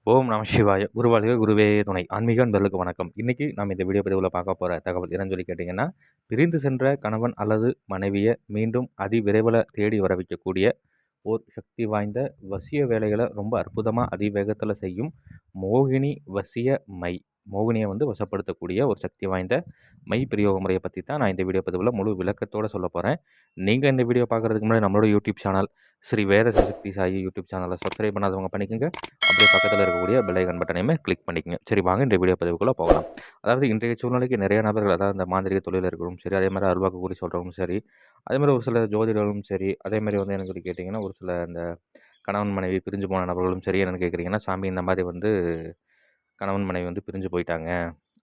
ஓம் நம சிவாய குருவாளிகள் குருவே துணை. ஆன்மீக அன்பர்களுக்கு வணக்கம். இன்றைக்கி நம்ம இந்த வீடியோ பதிவில் பார்க்க போகிற தகவல் என்னன்னு சொல்லி கேட்டிங்கன்னா பிரிந்து சென்ற கணவன் அல்லது மனைவியை மீண்டும் அதி விரைவில் தேடி வர வைக்கக்கூடிய ஓர் சக்தி வாய்ந்த வசிய வேலைகளை ரொம்ப அற்புதமாக அதிவேகத்தில் செய்யும் மோகினி வசிய மை. மோகினியை வந்து வசப்படுத்தக்கூடிய ஒரு சக்தி வாய்ந்த மை பிரயோக முறையை பற்றி தான் நான் இந்த வீடியோ பதிவில் முழு விளக்கத்தோடு சொல்ல போகிறேன் நீங்கள் இந்த வீடியோ பார்க்குறதுக்கு முன்னாடி நம்மளோட YouTube channel Sri Veda Shakti Sai YouTube சேனலை சப்ஸ்கிரைப் பண்ணாதவங்க பண்ணிக்கோங்க. அப்படியே பக்கத்தில் இருக்கக்கூடிய பெல்லைகன் பட்டனையுமே கிளிக் பண்ணிக்கங்க. சரி வாங்க இந்த வீடியோ பதிவுக்குள்ளே போகலாம். அதாவது இன்றைய சூழ்நிலைக்கு நிறைய நபர்கள் அதாவது இந்த மாந்திரிக தொழில் இருக்கிறவங்க சரி அதே மாதிரி அருள்வாக்கு கூறி சொல்கிறவங்களும் சரி அதே மாதிரி ஒரு சில ஜோதிடர்களும் சரி அதே மாதிரி வந்து எனக்கு கேட்டிங்கன்னா ஒரு சில இந்த கணவன் மனைவி பிரிஞ்சு போன நபர்களும் சரி என்னென்னு கேட்குறீங்கன்னா சாமி இந்த மாதிரி வந்து கணவன் மனைவி வந்து பிரிஞ்சு போயிட்டாங்க.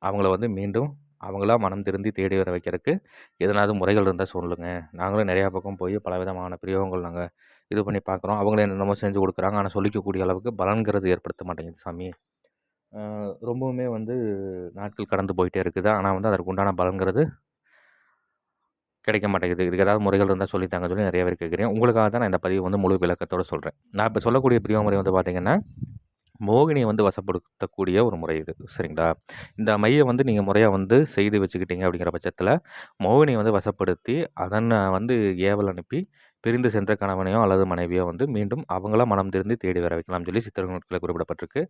அவங்கள வந்து மீண்டும் அவங்களா மனம் திருந்தி தேடி வர வைக்கிறதுக்கு எதனாவது முறைகள் இருந்தால் சொல்லுங்கள் நாங்களும் நிறையா பக்கம் போய் பல விதமான பிரயோகங்கள் நாங்கள் இது பண்ணி பார்க்குறோம். அவங்களே என்னென்னமோ செஞ்சு கொடுக்குறாங்க. ஆனால் சொல்லிக்கக்கூடிய அளவுக்கு பலன்கிறது ஏற்படுத்த மாட்டேங்குது சாமி. ரொம்பவுமே வந்து நாட்கள் கடந்து போயிட்டே இருக்குது. ஆனால் வந்து அதற்கு உண்டான பலன்கிறது கிடைக்க மாட்டேங்குது. இதுக்கு ஏதாவது முறைகள் இருந்தால் சொல்லித்தாங்க சொல்லி நிறைய பேர் கேட்குறேன் உங்களுக்காக தான் நான் இந்த பதிவு வந்து முழு விளக்கத்தோடு சொல்கிறேன் நான் இப்போ சொல்லக்கூடிய பிரிவு முறை வந்து பார்த்திங்கன்னா மோகினியை வந்து வசப்படுத்தக்கூடிய ஒரு முறை இது. சரிங்களா? இந்த மையை வந்து நீங்கள் முறையாக வந்து செய்து வச்சுக்கிட்டீங்க அப்படிங்கிற பட்சத்தில் மோகினியை வந்து வசப்படுத்தி அதனை வந்து ஏவல் அனுப்பி பிரிந்து சென்ற கணவனையோ அல்லது மனைவியோ வந்து மீண்டும் அவங்களாம் மனம் திருந்து தேடி வர வைக்கலாம் சொல்லி சித்திரங்கள் குறிப்பிடப்பட்டிருக்கு.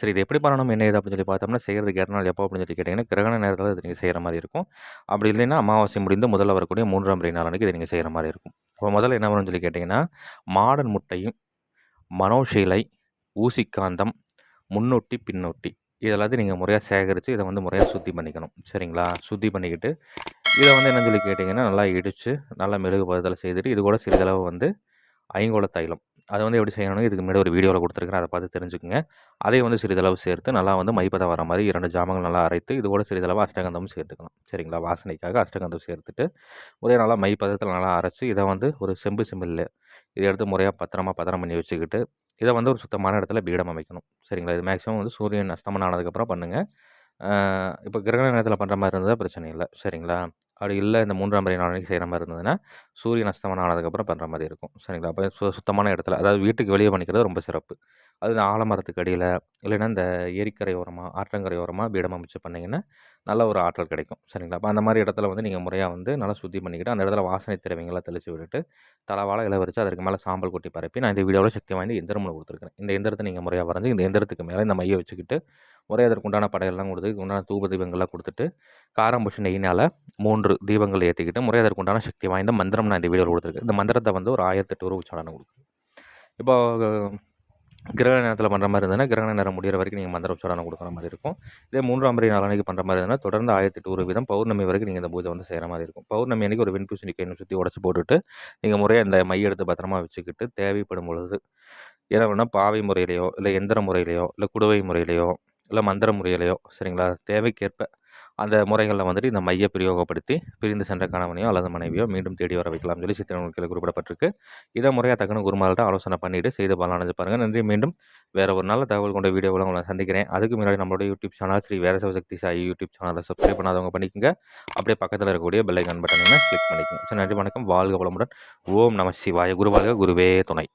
சரி இது எப்படி பண்ணணும்? என்ன இது அப்படின்னு சொல்லி பார்த்தோம்னா செய்கிறதுக்கு ஏற எப்போ அப்படின்னு சொல்லி கேட்டிங்கன்னா கிரகண நேரத்தில் இது நீங்கள் செய்கிற மாதிரி இருக்கும். அப்படி இல்லைன்னா அமாவாசை முடிந்து முதல்ல வரக்கூடிய மூன்றாம் முறை நாளனுக்கு இதை நீங்கள் செய்கிற மாதிரி இருக்கும். அப்போ முதல்ல என்ன பண்ணணும்னு சொல்லி கேட்டிங்கன்னா மாடன் முட்டையும் மனோஷீலை ஊசிக்காந்தம் முன்னொட்டி பின்னொட்டி. இதெல்லாத்தையும் நீங்கள் முறையாக சேகரித்து இதை வந்து முறையாக சுத்தி பண்ணிக்கணும். சரிங்களா? சுத்தி பண்ணிக்கிட்டு இதை வந்து என்ன சொல்லி கேட்டிங்கன்னா நல்லா இடித்து நல்லா மெழுகு பதத்தில் செய்துட்டு இது கூட சிறிதளவு வந்து ஐங்கோல தைலம். அதை வந்து எப்படி செய்யணும் இதுக்கு முன்னாடி ஒரு வீடியோவில் கொடுத்துருக்கேன் அதை பார்த்து தெரிஞ்சுக்கோங்க. அதை வந்து சிறிதளவு சேர்த்து நல்லா வந்து மைப்பதம் வர மாதிரி இரண்டு ஜாமங்கள் நல்லா அரைத்து இது கூட சிறிதளவு அஷ்டகந்தமும் சேர்த்துக்கணும் சரிங்களா? வாசனைக்காக அஷ்டகந்தம் சேர்த்துட்டு ஒரே நல்லா மைப்பதத்தில் நல்லா அரைச்சி இதை வந்து ஒரு செம்பு செம்பில் இதை எடுத்து முறையாக பத்திரமா பத்திரம் பண்ணி வச்சுக்கிட்டு இதை வந்து ஒரு சுத்தமான இடத்துல பீடம் அமைக்கணும். சரிங்களா? இது மேக்ஸிமம் வந்து சூரியன் அஸ்தமனம் ஆனதுக்கப்புறம் பண்ணுங்கள் இப்போ கிரகண நேரத்தில் பண்ணுற மாதிரி இருந்தால் பிரச்சனை இல்லை. சரிங்களா? அப்படி இல்லை இந்த மூன்றாம் முறை நாளைக்கு செய்கிற மாதிரி இருந்ததுன்னா சூரியன் அஸ்தமனம் ஆனதுக்கப்புறம் பண்ணுற மாதிரி இருக்கும். சரிங்களா? அப்போ சு சுத்தமான இடத்துல அதாவது வீட்டுக்கு வெளியே பண்ணிக்கிறது ரொம்ப சிறப்பு. அது ஆலமரத்துக்கு அடியில் இல்லைன்னா இந்த ஏரிக்கரை ஓரமாக ஆற்றங்கரை ஓரமாக பீடம் அமைச்சு பண்ணிங்கன்னா நல்ல ஒரு ஆற்றல் கிடைக்கும். சரிங்களா? அப்போ அந்த மாதிரி இடத்துல வந்து நீங்கள் முறையாக வந்து நல்லா சுத்தி பண்ணிக்கிட்டு அந்த இடத்துல வாசனை திரவியங்களாக தெளித்து விட்டுட்டு தலவாழை இலை வச்சு அதற்கு மேலே சாம்பல் கொட்டி பரப்பி நான் இந்த வீடியோவில் சக்தி வாய்ந்த எந்திரம் கொடுத்துருக்கேன் இந்த எந்திரத்தை நீங்கள் முறையாக வரைஞ்சி இந்த எந்திரத்துக்கு மேலே இந்த மையை வச்சுக்கிட்டு முறை அதற்கு உண்டான படையெல்லாம் கொடுத்து உண்டான தூப தீபங்கள்லாம் கொடுத்துட்டு காரம்புஷ நெய்யினால் மூன்று தீபங்கள் ஏற்றிக்கிட்டு முறை அதற்கு உண்டான சக்தி வாய்ந்த மந்திரம் நான் இந்த வீடியோவில் கொடுத்துருக்கேன். இந்த மந்திரத்தை வந்து ஒரு ஆயிரத்தெட்டு ரூபா உச்சாடனை கொடுக்குறேன் இப்போ கிரகண நேரத்தில் பண்ணுற மாதிரி இருந்ததுன்னா கிரகண நேரம் முடிகிற வரைக்கும் நீங்கள் மந்திர உச்சாரணம் கொடுக்குற மாதிரி இருக்கும். இதே மூன்றாம் முறை நாளன்னைக்கு பண்ணுற மாதிரி இருந்ததுன்னா தொடர்ந்து ஆயிரத்தி எட்டு விதம் பௌர்ணமி வரைக்கும் நீங்கள் இந்த பூஜை வந்து செய்கிற மாதிரி இருக்கும். பௌர்ணமி அன்றைக்கி ஒரு வெண்பூசணிக்காய் சுற்றி உடச்சி போட்டுட்டு நீங்கள் முறையாக இந்த மைய எடுத்து பத்திரமா வச்சுக்கிட்டு தேவைப்படும் பொழுது என்ன பண்ணால் பாவை முறையிலையோ இல்லை எந்திர முறையிலையோ இல்லை குடுவை முறையிலையோ இல்லை மந்திர முறையிலையோ சரிங்களா? தேவைக்கேற்ப அந்த முறைகளில் வந்துட்டு இந்த மைய பிரயோகப்படுத்தி பிரிந்து சென்ற கணவனையோ அல்லது மனைவியோ மீண்டும் தேடி வர வைக்கலாம் சொல்லி சித்திரங்களுக்கு குறிப்பிடப்பட்டிருக்கு. இதை முறையாக தக்கன குருமார்கிட்ட ஆலோசனை பண்ணிவிட்டு செய்து பலனடைஞ்சு பாருங்கள் நன்றி. மீண்டும் வேறு ஒரு நாள் தகவல் கொண்ட வீடியோவில் உங்களை சந்திக்கிறேன். அதுக்கு முன்னாடி நம்மளோட யூடியூப் சேனல் ஸ்ரீ வேரசவ சக்தி சாய் யூடியூப் சேனலை சப்ஸ்கிரைப் பண்ணாதவங்க பண்ணிக்கோங்க. அப்படியே பக்கத்தில் இருக்கக்கூடிய பெல்லைக்கான் பட்டனை கிளிக் பண்ணிக்கோங்க. சரி நன்றி. வணக்கம். வாழ்க வளமுடன். ஓம் நம சிவாய. குருவாக குருவே துணை.